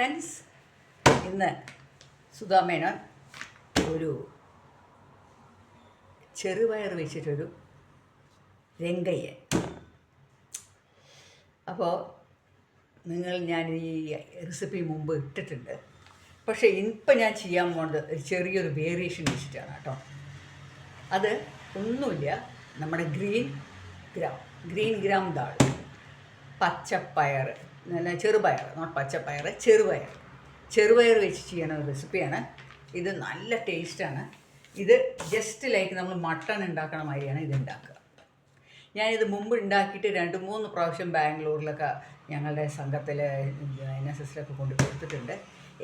Friends ഇന്ന് സുധാമേനോൻ ഒരു ചെറുപയർ വെച്ചിട്ടൊരു രംഗയ്യ അപ്പോൾ നിങ്ങൾ ഞാൻ ഈ റെസിപ്പി മുമ്പ് ഇട്ടിട്ടുണ്ട്. പക്ഷേ ഇപ്പം ഞാൻ ചെയ്യാൻ പോകുന്നത് ഒരു ചെറിയൊരു വേരിയേഷൻ വെച്ചിട്ടാണ് കേട്ടോ. അത് ഒന്നുമില്ല നമ്മുടെ green gram green gram dal പച്ചപ്പയർ നല്ല ചെറുപയർ നോട്ട് പച്ചപ്പയർ ചെറുപയർ. ചെറുപയർ വെച്ച് ചെയ്യണ റെസിപ്പിയാണ്. ഇത് നല്ല ടേസ്റ്റാണ്. ഇത് ജസ്റ്റ് ലൈക്ക് നമ്മൾ മട്ടൺ ഉണ്ടാക്കണ മാതിരിയാണ് ഇത് ഉണ്ടാക്കുക. ഞാനിത് മുമ്പ് ഉണ്ടാക്കിയിട്ട് രണ്ട് മൂന്ന് പ്രാവശ്യം ബാംഗ്ലൂരിലൊക്കെ ഞങ്ങളുടെ സംഘത്തിൽ എൻ എസ് എസിലൊക്കെ കൊണ്ട് കൊടുത്തിട്ടുണ്ട്.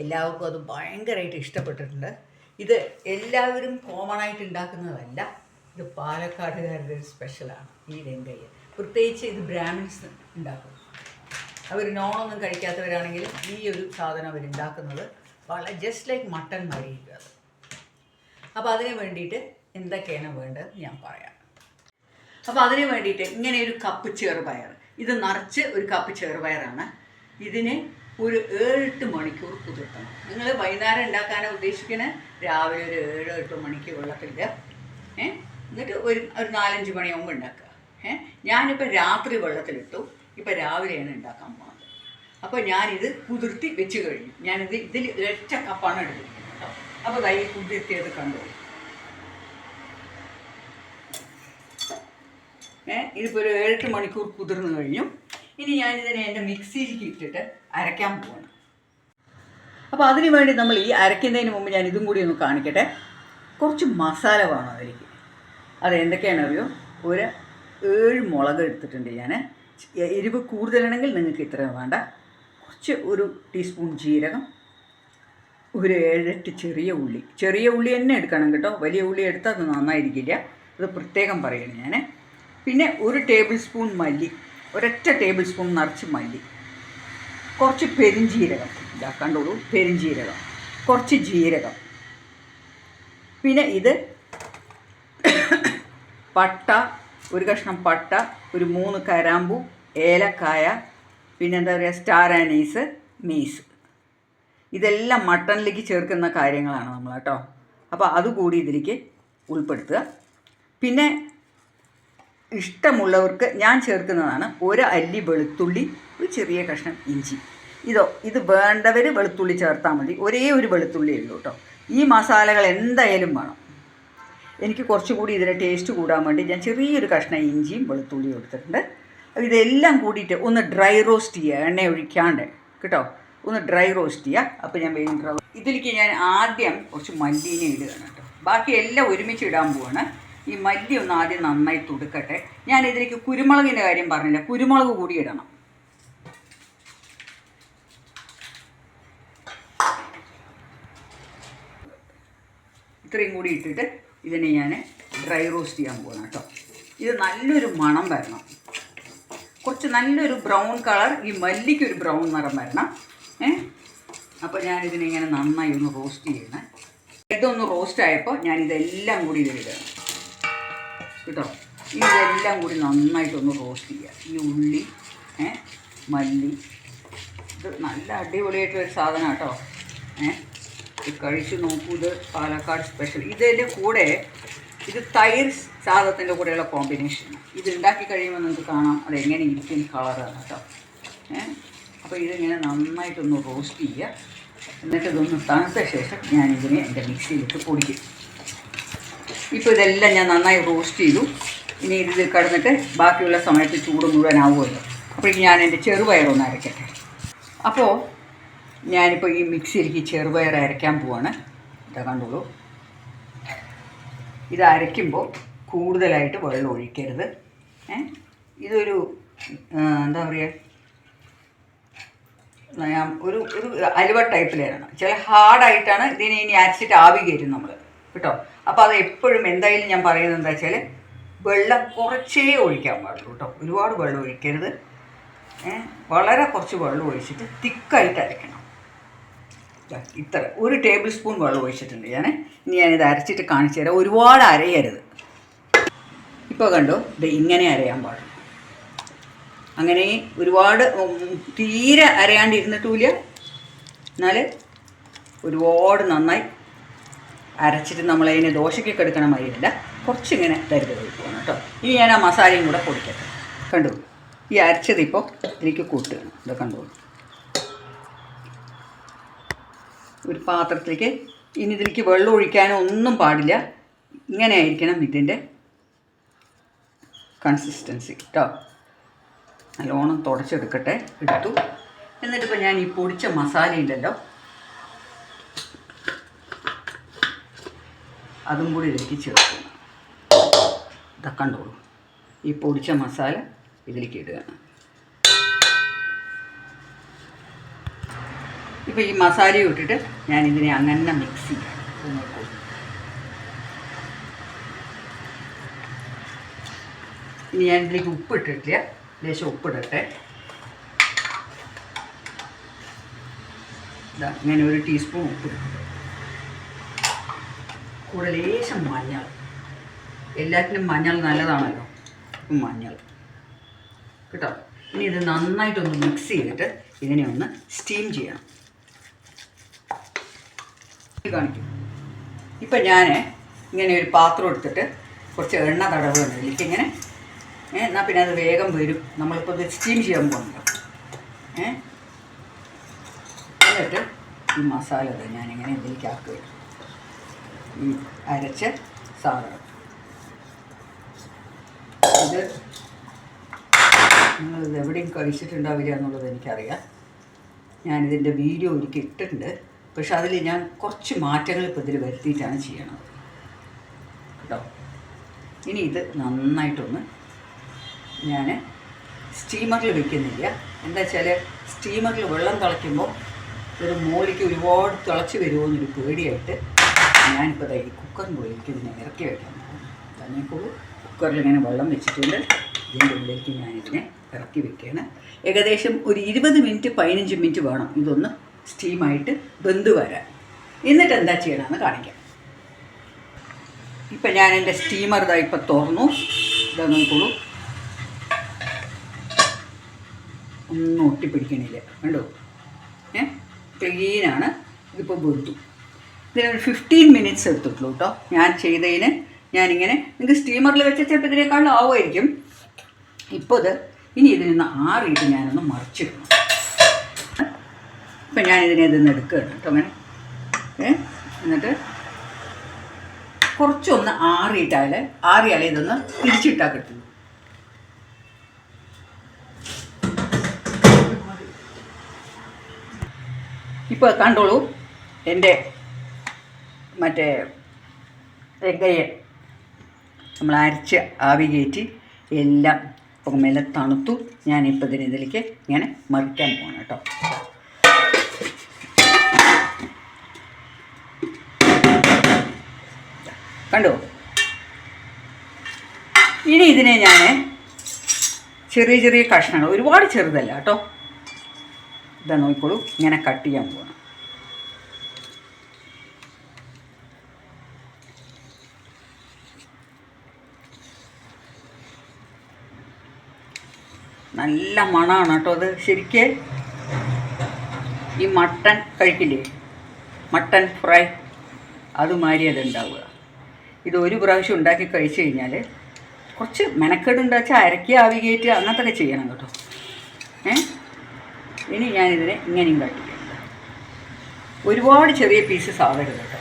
എല്ലാവർക്കും അത് ഭയങ്കരമായിട്ട് ഇഷ്ടപ്പെട്ടിട്ടുണ്ട്. ഇത് എല്ലാവരും കോമൺ ആയിട്ട് ഉണ്ടാക്കുന്നതല്ല ഇത് പാലക്കാടുകാരുടെ ഒരു സ്പെഷ്യലാണ് ഈ രംഗയ്യ പ്രത്യേകിച്ച് ഇത് ബ്രാഹ്മിൻസ് ഉണ്ടാക്കും. അവർ നോണൊന്നും കഴിക്കാത്തവരാണെങ്കിലും ഈ ഒരു സാധനം അവർ ഉണ്ടാക്കുന്നത് വളരെ ജസ്റ്റ് ലൈക്ക് മട്ടൺ മരിയിരിക്കും അത്. അപ്പോൾ അതിന് വേണ്ടിയിട്ട് എന്തൊക്കെയാണ് വേണ്ടത് ഞാൻ പറയാം. അപ്പോൾ അതിന് വേണ്ടിയിട്ട് ഇങ്ങനെ ഒരു കപ്പ് ചെറുപയർ. ഇത് നിറച്ച് ഒരു കപ്പ് ചെറുപയറാണ്. ഇതിന് ഒരു ഏഴെട്ട് മണിക്കൂർ കുതിർത്തണം. നിങ്ങൾ വൈകുന്നേരം ഉണ്ടാക്കാനാണ് ഉദ്ദേശിക്കുന്നത് രാവിലെ ഒരു ഏഴ് എട്ട് മണിക്ക് വെള്ളത്തിൽ ഏഹ് എന്നിട്ട് ഒരു ഒരു നാലഞ്ച് മണിയാകുമ്പോൾ ഉണ്ടാക്കുക ഏഹ് ഞാനിപ്പോൾ രാത്രി വെള്ളത്തിലിട്ടു. ഇപ്പോൾ രാവിലെയാണ് ഉണ്ടാക്കാൻ പോകുന്നത് അപ്പോൾ ഞാനിത് കുതിർത്തി വെച്ച് കഴിഞ്ഞു. ഞാനിത് ഇതിൽ ഒരൊറ്റ കപ്പാണ് എടുത്തത് അപ്പോൾ കൈ കുതിർത്തിയത് കണ്ടു? ഏ ഇതിപ്പോൾ ഒരു ഏഴെട്ട് മണിക്കൂർ കുതിർന്നു കഴിഞ്ഞു. ഇനി ഞാനിതിനെ എന്റെ മിക്സിയിലേക്ക് ഇട്ടിട്ട് അരയ്ക്കാൻ പോകണം അപ്പോൾ അതിന് വേണ്ടി നമ്മൾ ഈ അരയ്ക്കുന്നതിന് മുമ്പ് ഞാൻ ഇതും കൂടി ഒന്ന് കാണിക്കട്ടെ. കുറച്ച് മസാല വേണം അതിലേക്ക്. അത് എന്തൊക്കെയാണെന്നറിയോ ഒരു ഏഴ് മുളക് എടുത്തിട്ടുണ്ട് ഞാൻ എരിവ് കൂടുതലാണെങ്കിൽ നിങ്ങൾക്ക് ഇത്ര വേണ്ട. കുറച്ച് ഒരു ടീസ്പൂൺ ജീരകം ഒരു ഏഴെട്ട് ചെറിയ ഉള്ളി. ചെറിയ ഉള്ളി തന്നെ എടുക്കണം കേട്ടോ. വലിയ ഉള്ളി എടുത്താൽ അത് നന്നായിരിക്കില്ല. അത് പ്രത്യേകം പറയണം ഞാൻ പിന്നെ ഒരു ടേബിൾ സ്പൂൺ മല്ലി ഒരൊറ്റ ടേബിൾ സ്പൂൺ നിറച്ച് മല്ലി. കുറച്ച് പെരിഞ്ജീരകം ഇതാക്കാണ്ടുള്ളൂ കണ്ടോളൂ പെരിഞ്ജീരകം കുറച്ച് ജീരകം. പിന്നെ ഇത് പട്ട ഒരു കഷ്ണം പട്ട ഒരു മൂന്ന് കരാമ്പു ഏലക്കായ പിന്നെ എന്താ പറയുക സ്റ്റാർ ആനീസ് മീസ് ഇതെല്ലാം മട്ടണിലേക്ക് ചേർക്കുന്ന കാര്യങ്ങളാണ് നമ്മൾ കേട്ടോ. അപ്പോൾ അതുകൂടി ഇതിലേക്ക് ഉൾപ്പെടുത്തുക. പിന്നെ ഇഷ്ടമുള്ളവർക്ക് ഞാൻ ചേർക്കുന്നതാണ് ഒരു അല്ലി വെളുത്തുള്ളി ഒരു ചെറിയ കഷ്ണം ഇഞ്ചി. ഇതോ ഇത് വേണ്ടവർ വെളുത്തുള്ളി ചേർത്താൽ മതി. ഒരേ ഒരു വെളുത്തുള്ളിയേ ഉള്ളൂ കേട്ടോ. ഈ മസാലകൾ എന്തായാലും വേണം. എനിക്ക് കുറച്ചുകൂടി ഇതിന്റെ ടേസ്റ്റ് കൂടാൻ വേണ്ടി ഞാൻ ചെറിയൊരു കഷ്ണം ഇഞ്ചിയും വെളുത്തുള്ളിയും എടുത്തിട്ടുണ്ട്. ഇതെല്ലാം കൂടിയിട്ട് ഒന്ന് ഡ്രൈ റോസ്റ്റ് ചെയ്യുക എണ്ണ ഒഴിക്കാണ്ട്. കേട്ടോ? ഒന്ന് ഡ്രൈ റോസ്റ്റ് ചെയ്യുക അപ്പോൾ ഞാൻ വേഗം ഇതിലേക്ക് ഞാൻ ആദ്യം കുറച്ച് മല്ലീനെ ഇടുകയാണ് കേട്ടോ. ബാക്കി എല്ലാം ഒരുമിച്ച് ഇടാൻ പോവാണ്. ഈ മല്ലി ഒന്ന് ആദ്യം നന്നായി തുടുക്കട്ടെ. ഞാൻ ഇതിലേക്ക് കുരുമുളകിന്റെ കാര്യം പറഞ്ഞില്ല. കുരുമുളക് കൂടി ഇടണം. ഇത്രയും കൂടി ഇട്ടിട്ട് ഇതിനെ ഞാൻ ഡ്രൈ റോസ്റ്റ് ചെയ്യാൻ പോകണം കേട്ടോ. ഇത് നല്ലൊരു മണം വരണം. കുറച്ച് നല്ലൊരു ബ്രൗൺ കളർ ഈ മല്ലിക്ക് ഒരു ബ്രൗൺ നിറം വരണം. ഏ? അപ്പോൾ ഞാനിതിനെ ഇങ്ങനെ നന്നായി ഒന്ന് റോസ്റ്റ് ചെയ്യണം ഇതൊന്ന് റോസ്റ്റ് ആയപ്പോൾ ഞാനിതെല്ലാം കൂടി ഇതിലിടണം കേട്ടോ? ഇതെല്ലാം കൂടി നന്നായിട്ടൊന്ന് റോസ്റ്റ് ചെയ്യുക ഈ ഉള്ളി മല്ലി. ഇത് നല്ല അടിപൊളിയായിട്ടൊരു സാധനം കേട്ടോ. ഏ? ഇത് കഴിച്ച് നോക്കൂ ഇത് പാലക്കാട് സ്പെഷ്യൽ ഇതിന്റെ കൂടെ ഇത് തൈര് സാധനത്തിന്റെ കൂടെയുള്ള കോമ്പിനേഷൻ ഇത് ഉണ്ടാക്കി കഴിയുമ്പോൾ നിങ്ങൾക്ക് കാണാം അത് എങ്ങനെ ഇരിക്കും കളറാണ് കേട്ടോ. ഏഹ് അപ്പോൾ ഇതിങ്ങനെ നന്നായിട്ടൊന്ന് റോസ്റ്റ് ചെയ്യുക. എന്നിട്ട് ഇതൊന്ന് തണുത്ത ശേഷം ഞാനിതിനെ എന്റെ മിക്സിയിലിട്ട് പൊടിക്കും. ഇപ്പോൾ ഇതെല്ലാം ഞാൻ നന്നായി റോസ്റ്റ് ചെയ്തു. ഇനി ഇത് കിടന്നിട്ട് ബാക്കിയുള്ള സമയത്ത് ചൂട് മുഴുവനാവുമല്ലോ. അപ്പോഴേക്കും ഞാൻ എന്റെ ചെറുപയറൊന്ന് അരയ്ക്കട്ടെ അപ്പോൾ ഞാനിപ്പോൾ ഈ മിക്സിയിലേക്ക് ചെറുപയർ അരയ്ക്കാൻ പോവാണ്. ഇതാ കണ്ടോളൂ. ഇത് അരയ്ക്കുമ്പോൾ കൂടുതലായിട്ട് വെള്ളം ഒഴിക്കരുത്. ഇതൊരു എന്താ പറയുക ഞാൻ ഒരു ഒരു അലുവ ടൈപ്പിലാണ് ചില ഹാർഡായിട്ടാണ് ഇതിനെ ഇനി അരച്ചിട്ട് ആവി കയറ്റും നമ്മൾ കേട്ടോ? അപ്പോൾ അത് എപ്പോഴും എന്തായാലും ഞാൻ പറയുന്നത് എന്താ വെച്ചാൽ വെള്ളം കുറച്ചേ ഒഴിക്കാൻ പാടുള്ളൂ കേട്ടോ. ഒരുപാട് വെള്ളം ഒഴിക്കരുത്. വളരെ കുറച്ച് വെള്ളം ഒഴിച്ചിട്ട് തിക്കായിട്ട് അരയ്ക്കണം. ഇത്ര. ഒരു ടേബിൾ സ്പൂൺ വെള്ളം ഒഴിച്ചിട്ടുണ്ട് ഞാൻ ഇനി ഞാനിത് അരച്ചിട്ട് കാണിച്ചു തരാം. ഒരുപാട് അരയരുത്. ഇപ്പോൾ കണ്ടോ? ഇത് ഇങ്ങനെ അരയാൻ പാടും അങ്ങനെ ഒരുപാട് തീരെ അരയാണ്ടിരുന്നിട്ടുമില്ല എന്നാൽ ഒരുപാട് നന്നായി അരച്ചിട്ട് നമ്മളതിനെ ദോശയ്ക്കൊക്കെ എടുക്കണ മതിയല്ല കുറച്ചിങ്ങനെ തരുത് കഴിക്കണം കേട്ടോ. ഇനി ഞാൻ ആ മസാലയും കൂടെ പൊടിക്കട്ടെ. കണ്ടു? ഈ അരച്ചത് ഇപ്പോൾ എനിക്ക് കൂട്ടുകയാണ്. ഇത് കണ്ടോളൂ ഒരു പാത്രത്തിലേക്ക്. ഇനി ഇതിലേക്ക് വെള്ളം ഒഴിക്കാനോ ഒന്നും പാടില്ല. ഇങ്ങനെ ആയിരിക്കണം ഇതിന്റെ കൺസിസ്റ്റൻസി കേട്ടോ നല്ലോണം തുടച്ചെടുക്കട്ടെ. എടുത്തു. എന്നിട്ടിപ്പോൾ ഞാൻ ഈ പൊടിച്ച മസാല ഉണ്ടല്ലോ അതും കൂടി ഇതിലേക്ക് ചേർക്കുക ഇതൊക്കെ കണ്ടോളൂ. ഈ പൊടിച്ച മസാല ഇതിലേക്ക് ഇടുകയാണ് ഇപ്പോൾ ഈ മസാലയും ഇട്ടിട്ട് ഞാൻ ഇതിനെ അങ്ങനെ മിക്സ് ചെയ്യാം. നോക്കൂ. ഇനി ഞാൻ ഇതിലേക്ക് ഉപ്പ് ഇട്ടിട്ടില്ല. ലേശം ഉപ്പിടട്ടെ ഇതാ ഇങ്ങനെ ഒരു ടീസ്പൂൺ ഉപ്പ് ഇട്ടിട്ട് കൂടെ ലേശം മഞ്ഞൾ. എല്ലാത്തിനും മഞ്ഞൾ നല്ലതാണല്ലോ. മഞ്ഞൾ. കേട്ടോ? ഇനി ഇത് നന്നായിട്ടൊന്ന് മിക്സ് ചെയ്തിട്ട് ഇതിനെ ഒന്ന് സ്റ്റീം ചെയ്യണം കാണിക്കും. ഇപ്പം ഞാൻ ഇങ്ങനെ ഒരു പാത്രം എടുത്തിട്ട് കുറച്ച് എണ്ണ തടവുണ്ട് എനിക്കിങ്ങനെ എന്നാൽ പിന്നെ അത് വേഗം വരും. നമ്മളിപ്പോൾ ഇത് സ്റ്റീം ചെയ്യാൻ പോകുന്നുണ്ടോ ഏ? എന്നിട്ട് ഈ മസാല ഇത് ഞാനിങ്ങനെ ഇതിലേക്ക് ആക്കുക ഈ അരച്ച സാധനം. ഇത് നിങ്ങളിത് എവിടെയും കഴിച്ചിട്ടുണ്ടാവില്ല എന്നുള്ളത് എനിക്കറിയാം. ഞാനിതിന്റെ വീഡിയോ ഒരിക്കൽ ഇട്ടിട്ടുണ്ട്. പക്ഷെ അതിൽ ഞാൻ കുറച്ച് മാറ്റങ്ങൾ ഇപ്പോൾ ഇതിൽ വരുത്തിയിട്ടാണ് ചെയ്യണത് കേട്ടോ? ഇനി ഇത് നന്നായിട്ടൊന്ന് ഞാൻ സ്റ്റീമറിൽ വെക്കുന്നില്ല. എന്താ വെച്ചാൽ സ്റ്റീമറിൽ വെള്ളം തിളയ്ക്കുമ്പോൾ ഒരു മോളിക്ക് ഒരുപാട് തിളച്ച് വരുമോ എന്നൊരു പേടിയായിട്ട് ഞാനിപ്പോൾ ഈ കുക്കറിന്റെ ഉള്ളിലേക്ക് ഇതിനെ ഇറക്കി വെക്കാൻ പോകും കുക്കറിൽ ഇങ്ങനെ വെള്ളം വെച്ചിട്ടുണ്ട്. ഇതിന്റെ ഉള്ളിലേക്ക് ഞാനിതിനെ ഇറക്കി വെക്കുകയാണ്. ഏകദേശം ഒരു ഇരുപത് മിനിറ്റ് പതിനഞ്ച് മിനിറ്റ് വേണം ഇതൊന്ന് സ്റ്റീമായിട്ട് ബന്ധു വരാൻ എന്നിട്ട് എന്താ ചെയ്യണമെന്ന് കാണിക്കാം. ഇപ്പം ഞാൻ എന്റെ സ്റ്റീമർ ഇതാ ഇപ്പം തുറന്നു. ഇതാ നോക്കോളൂ ഒന്നും ഒട്ടിപ്പിടിക്കണില്ല. കണ്ടോ? ഏ? ക്ലീനാണ്. ഇതിപ്പോൾ വെന്തു. ഇതിനൊരു ഫിഫ്റ്റീൻ മിനിറ്റ്സ് എടുത്തിട്ടുള്ളൂ കേട്ടോ. ഞാൻ ചെയ്തതിന് ഞാനിങ്ങനെ നിങ്ങൾക്ക് സ്റ്റീമറിൽ വെച്ച ചിലപ്പോൾ ഇതിനേക്കാളും ആവുമായിരിക്കും. ഇപ്പോൾ ഇത് ഇനി ഇതിൽ നിന്ന് ആറിയിട്ട് ഞാനൊന്ന് മറിച്ചിടണം. ഇപ്പം ഞാനിതിനെ ഇതിന്ന് എടുക്കുകയാണ് കേട്ടോ അങ്ങനെ. ഏ എന്നിട്ട് കുറച്ചൊന്ന് ആറിയിട്ടാൽ ആറിയാൽ ഇതൊന്ന് തിരിച്ചിട്ടാൽ കിട്ടുന്നു ഇപ്പോൾ കണ്ടോളൂ എന്റെ മറ്റേ എഗയൻ നമ്മൾ അരച്ച് ആവി കയറ്റി എല്ലാം പുകമേലെ തണുത്തു. ഞാനിപ്പോൾ ഇതിന് ഇതിലേക്ക് ഇങ്ങനെ മറിക്കാൻ പോകണം കേട്ടോ. കണ്ടോ? ഇനി ഇതിനെ ഞാൻ ചെറിയ ചെറിയ കഷ്ണങ്ങൾ ഒരുപാട് ചെറുതല്ല കേട്ടോ. ഇതാ നോക്കിക്കോളൂ ഇങ്ങനെ കട്ട് ചെയ്യാൻ പോകണം നല്ല മണമാണ് കേട്ടോ അത് ശരിക്ക്. ഈ മട്ടൻ കഴിക്കില്ലേ? മട്ടൻ ഫ്രൈ അതുമാതിരി അത് ഉണ്ടാവുക. ഇത് ഒരു പ്രാവശ്യം ഉണ്ടാക്കി കഴിച്ചു കഴിഞ്ഞാൽ കുറച്ച് മെനക്കേട് ഉണ്ടാച്ചാൽ അരക്കി ആവികേറ്റ് കയറ്റുക അങ്ങനത്തെ ഒക്കെ ചെയ്യണം കേട്ടോ. ഏ? ഇനി ഞാനിതിനെ ഇങ്ങനെയും കാട്ടിക്കാം. ഒരുപാട് ചെറിയ പീസസ് ആവരുത് കേട്ടോ.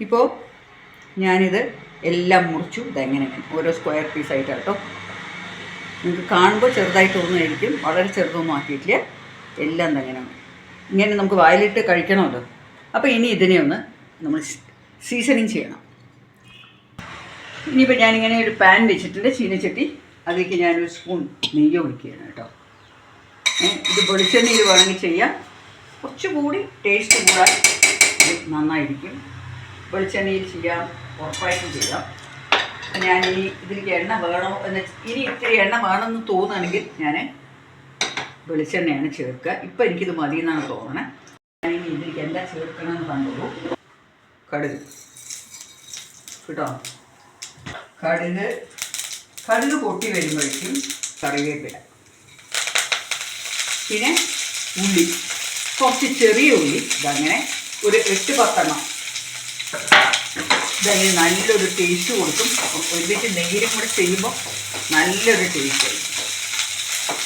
ഇപ്പോൾ ഞാനിത് എല്ലാം മുറിച്ചു. ഇതെങ്ങനെ ഓരോ സ്ക്വയർ പീസായിട്ട് കേട്ടോ. നിങ്ങൾക്ക് കാണുമ്പോൾ ചെറുതായിട്ട് തോന്നുമായിരിക്കും വളരെ ചെറുതൊന്നും ആക്കിയിട്ടില്ല. എല്ലാം തെങ്ങനെ ഇങ്ങനെ. നമുക്ക് വായിലിട്ട് കഴിക്കണമല്ലോ. അപ്പോൾ ഇനി ഇതിനെ ഒന്ന് നമ്മൾ സീസണിങ് ചെയ്യണം. ഇനിയിപ്പോൾ ഞാനിങ്ങനെ ഒരു പാൻ വെച്ചിട്ടുണ്ട് ചീനച്ചട്ടി. അതിലേക്ക് ഞാനൊരു സ്പൂൺ നെയ്യ് ഒഴിക്കുകയാണ് കേട്ടോ. ഇത് വെളിച്ചെണ്ണയിൽ വേണമെങ്കിൽ ചെയ്യാം. കുറച്ചുകൂടി ടേസ്റ്റ് കൂടാൻ നന്നായിരിക്കും. വെളിച്ചെണ്ണയിൽ ചെയ്യാം. ഉറപ്പായിട്ടും ചെയ്യാം. അപ്പം ഞാൻ ഇനി ഇതിലേക്ക് എണ്ണ വേണോ എന്ന് ഇനി ഇത്തിരി എണ്ണ വേണമെന്ന് തോന്നുകയാണെങ്കിൽ ഞാൻ വെളിച്ചെണ്ണയാണ് ചേർക്കുക. ഇപ്പം എനിക്കിത് മതി എന്നാണ് തോന്നണേ. ഇനി ഇതിലേക്ക് എന്താ ചേർക്കണമെന്ന് കണ്ടോളൂ കടുക്. കേട്ടോ? കടുക്. കടുക് പൊട്ടി വരുമ്പോഴേക്കും കറിവേപ്പില. പിന്നെ ഉള്ളി. കുറച്ച് ചെറിയ ഉള്ളി. ഇതങ്ങനെ ഒരു എട്ട് പത്തെണ്ണം. ഇതതിന് നല്ലൊരു ടേസ്റ്റ് കൊടുക്കും. ഒരുമിച്ച് നെയ്യിലും കൂടെ ചെയ്യുമ്പോൾ നല്ലൊരു ടേസ്റ്റ് ആയിരിക്കും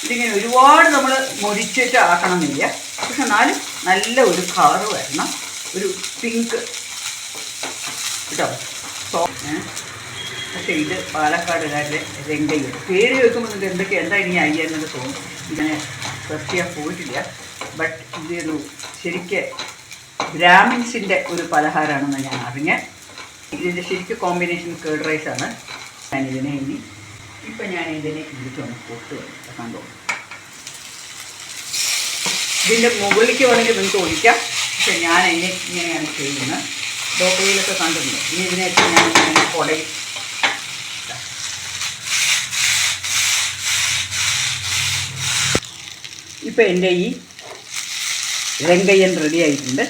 ഇതിങ്ങനെ ഒരുപാട് നമ്മൾ മൊരിച്ചിട്ട് ആക്കണമെന്നില്ല. പക്ഷെ എന്നാലും നല്ല ഒരു കളറ് വരണം. ഒരു പിങ്ക് കേട്ടോ? സോ? പക്ഷേ ഇത് പാലക്കാടുകാരുടെ രംഗയ്യ പേര് കേൾക്കുമ്പോൾ നിങ്ങൾക്ക് എന്തൊക്കെ എന്താ ഇനി അയ്യെന്നത് തോന്നും. ഇങ്ങനെ സെർച്ച് പോയിട്ടില്ല. ബട്ട് ഇതൊരു ശരിക്ക് ബ്രാഹ്മിൻസിന്റെ ഒരു പലഹാരമാണെന്ന് ഞാൻ അറിഞ്ഞ് ഇതിന്റെ ശരിക്കും കോമ്പിനേഷൻ കേർഡ് ഞാൻ ഇതിനെ ഇനി ഇപ്പം ഞാൻ ഇതിനെ ഇതിലേക്കൊന്ന് പൊട്ട് കണ്ടോ ഇതിന്റെ മുകളിലേക്ക് വേണമെങ്കിൽ നിങ്ങൾക്ക് ഒഴിക്കാം. പക്ഷെ ഞാൻ അതിനെ ഇങ്ങനെയാണ് ചെയ്യുന്നത്. ഡോക്ടറിയിലൊക്കെ കണ്ടിട്ടുണ്ട്. ഇനി ഇതിനെയൊക്കെ ഞാൻ ഇങ്ങനെ കുടയും ഇപ്പം എന്റെ ഈ രംഗയ്യൻ റെഡി ആയിട്ടുണ്ട്.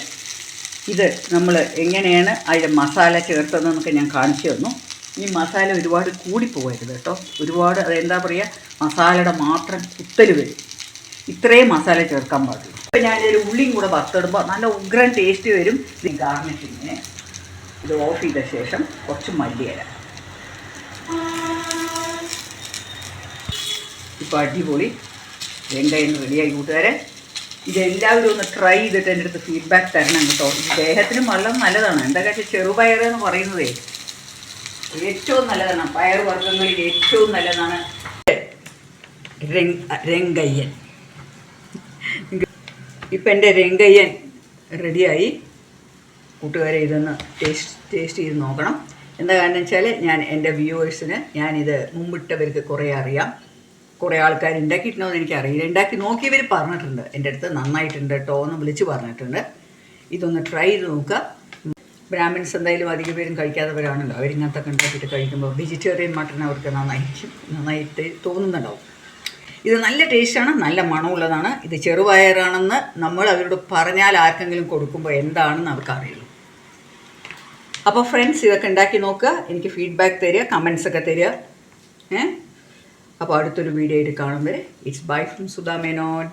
ഇത് നമ്മൾ എങ്ങനെയാണ് അതിന്റെ മസാല ചേർത്തതെന്നൊക്കെ ഞാൻ കാണിച്ചു തന്നു. ഈ മസാല ഒരുപാട് കൂടിപ്പോകരുത് കേട്ടോ. ഒരുപാട് അതെന്താ പറയുക മസാലയുടെ മാത്രം കുത്തൽ വരും. ഇത്രയും മസാല ചേർക്കാൻ പാടില്ല. ഇപ്പം ഞാനൊരു ഉള്ളിയും കൂടെ വറുത്തിടുമ്പോൾ നല്ല ഉഗ്രൻ ടേസ്റ്റ് വരും. ഈ ഗാർണിഷിങ്ങിന് ഇത് ഓഫ് ചെയ്ത ശേഷം കുറച്ച് മല്ലിയില. ഇപ്പോൾ അടിപൊളി. വെങ്കയ്യൻ റെഡിയായി കൂട്ടുകാരെ. ഇതെല്ലാവരും ഒന്ന് ട്രൈ ചെയ്തിട്ട് എന്റെ അടുത്ത് ഫീഡ്ബാക്ക് തരണം കേട്ടോ. ദേഹത്തിനും വെള്ളം നല്ലതാണ്. എന്താ കാര്യം ചെറുപയർ എന്ന് പറയുന്നതേ. ഏറ്റവും നല്ലതാണ്. പയർ വർഗങ്ങളിൽ ഏറ്റവും നല്ലതാണ്. രംഗ്- രംഗയ്യൻ. ഇപ്പം എന്റെ രംഗയ്യൻ റെഡിയായി. കൂട്ടുകാരെ ഇതൊന്ന് ടേസ്റ്റ് ടേസ്റ്റ് ചെയ്ത് നോക്കണം. എന്താ കാരണം വെച്ചാൽ ഞാൻ എന്റെ വ്യൂവേഴ്സിന് ഞാനിത് മുമ്പിട്ടവർക്ക് കുറേ അറിയാം. കുറേ ആൾക്കാർ ഉണ്ടാക്കിയിട്ടുണ്ടോ എന്ന് എനിക്കറിയില്ല. ഉണ്ടാക്കി നോക്കിയവർ പറഞ്ഞിട്ടുണ്ട്. എന്റെ അടുത്ത് നന്നായിട്ടുണ്ട് കേട്ടോ എന്ന് വിളിച്ച് പറഞ്ഞിട്ടുണ്ട്. ഇതൊന്ന് ട്രൈ ചെയ്ത് നോക്കുക. ബ്രാഹ്മിൻസ് എന്തായാലും അധികം പേരും കഴിക്കാത്തവരാണല്ലോ. അവരിങ്ങനത്തെ ഉണ്ടാക്കിയിട്ട് കഴിക്കുമ്പോൾ വെജിറ്റേറിയൻ മട്ടൺ അവർക്ക് നന്നായിരിക്കും. നന്നായിട്ട് തോന്നുന്നുണ്ടാവും. ഇത് നല്ല ടേസ്റ്റാണ് നല്ല മണമുള്ളതാണ്. ഇത് ചെറുപയറാണെന്ന് നമ്മൾ അവരോട് പറഞ്ഞാൽ ആർക്കെങ്കിലും കൊടുക്കുമ്പോൾ എന്താണെന്ന് അവർക്ക് അറിയുള്ളൂ അപ്പോൾ ഫ്രണ്ട്സ് ഇതൊക്കെ ഉണ്ടാക്കി നോക്കുക. എനിക്ക് ഫീഡ്ബാക്ക് തരിക കമൻസ് ഒക്കെ തരിക. ഏ? അപ്പോൾ അടുത്തൊരു വീഡിയോ ആയിട്ട് കാണുമ്പോൾ it's bye from Sudha Menon